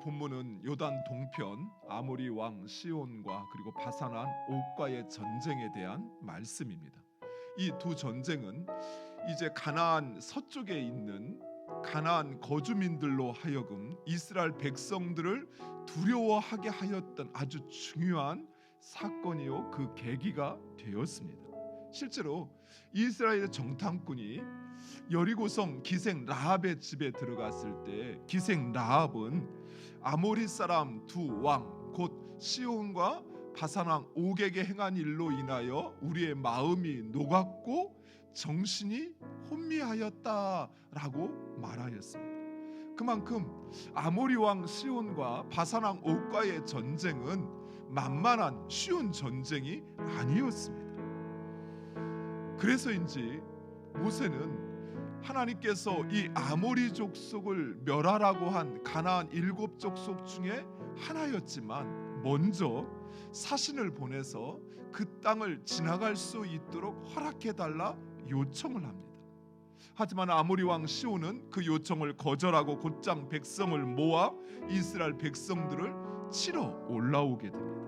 본문은 요단 동편 아모리 왕 시온과 그리고 바산왕 옥과의 전쟁에 대한 말씀입니다. 이 두 전쟁은 이제 가나안 서쪽에 있는 가나안 거주민들로 하여금 이스라엘 백성들을 두려워하게 하였던 아주 중요한 사건이요 그 계기가 되었습니다. 실제로 이스라엘의 정탐꾼이 여리고성 기생 라합의 집에 들어갔을 때 기생 라합은 아모리 사람 두 왕 곧 시온과 바산 왕 옥에게 행한 일로 인하여 우리의 마음이 녹았고 정신이 혼미하였다라고 말하였습니다. 그만큼 아모리 왕 시온과 바산 왕 옥과의 전쟁은 만만한 쉬운 전쟁이 아니었습니다. 그래서인지 모세는 하나님께서 이 아모리 족속을 멸하라고 한 가나안 일곱 족속 중에 하나였지만 먼저 사신을 보내서 그 땅을 지나갈 수 있도록 허락해 달라 요청을 합니다. 하지만 아모리 왕 시온은 그 요청을 거절하고 곧장 백성을 모아 이스라엘 백성들을 치러 올라오게 됩니다.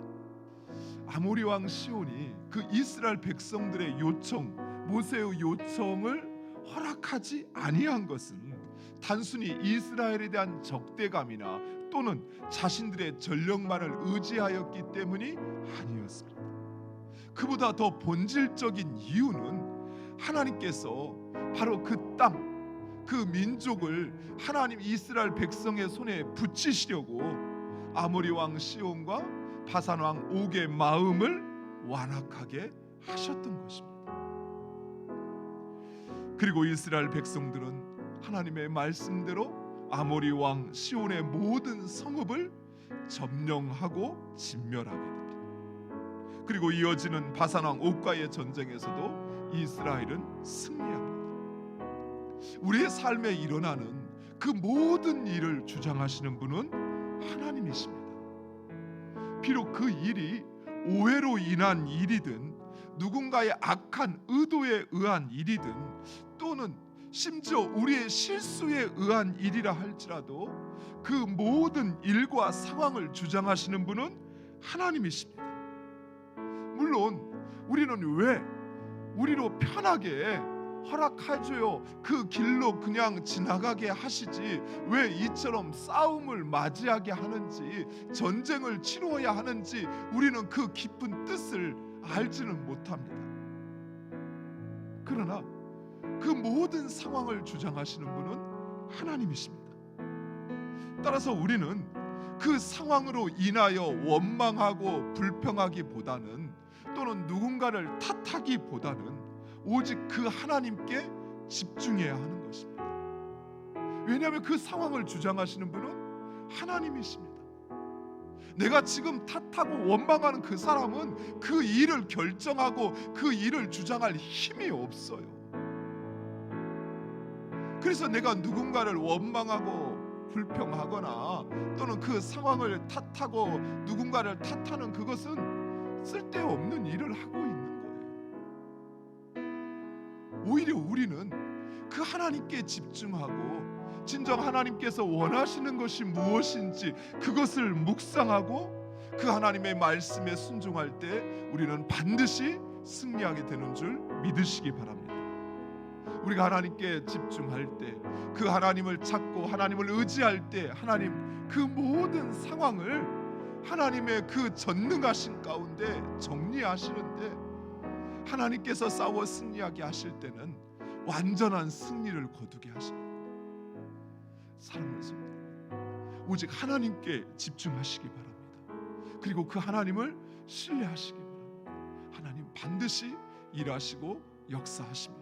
아모리 왕 시온이 그 이스라엘 백성들의 요청 모세의 요청을 허락하지 아니한 것은 단순히 이스라엘에 대한 적대감이나 또는 자신들의 전력만을 의지하였기 때문이 아니었습니다. 그보다 더 본질적인 이유는 하나님께서 바로 그 땅, 그 민족을 하나님 이스라엘 백성의 손에 붙이시려고 아모리 왕 시온과 바산 왕 옥의 마음을 완악하게 하셨던 것입니다. 그리고 이스라엘 백성들은 하나님의 말씀대로 아모리 왕 시온의 모든 성읍을 점령하고 진멸하게 됩니다. 그리고 이어지는 바산 왕 옥과의 전쟁에서도 이스라엘은 승리합니다. 우리의 삶에 일어나는 그 모든 일을 주장하시는 분은 하나님이십니다. 비록 그 일이 오해로 인한 일이든 누군가의 악한 의도에 의한 일이든 또는 심지어 우리의 실수에 의한 일이라 할지라도 그 모든 일과 상황을 주장하시는 분은 하나님이십니다. 물론 우리는 왜 우리로 편하게 허락해줘요. 그 길로 그냥 지나가게 하시지. 왜 이처럼 싸움을 맞이하게 하는지, 전쟁을 치루어야 하는지 우리는 그 깊은 뜻을 알지는 못합니다. 그러나 그 모든 상황을 주장하시는 분은 하나님이십니다. 따라서 우리는 그 상황으로 인하여 원망하고 불평하기보다는 또는 누군가를 탓하기보다는 오직 그 하나님께 집중해야 하는 것입니다. 왜냐하면 그 상황을 주장하시는 분은 하나님이십니다. 내가 지금 탓하고 원망하는 그 사람은 그 일을 결정하고 그 일을 주장할 힘이 없어요. 그래서 내가 누군가를 원망하고 불평하거나 또는 그 상황을 탓하고 누군가를 탓하는 그것은 쓸데없는 일을 하고 있는 거예요. 오히려 우리는 그 하나님께 집중하고 진정 하나님께서 원하시는 것이 무엇인지 그것을 묵상하고 그 하나님의 말씀에 순종할 때 우리는 반드시 승리하게 되는 줄 믿으시기 바랍니다. 우리가 하나님께 집중할 때 그 하나님을 찾고 하나님을 의지할 때 하나님 그 모든 상황을 하나님의 그 전능하신 가운데 정리하시는데 하나님께서 싸워 승리하게 하실 때는 완전한 승리를 거두게 하십니다. 성도 오직 하나님께 집중하시기 바랍니다. 그리고 그 하나님을 신뢰하시기 바랍니다. 하나님 반드시 일하시고 역사하십니다.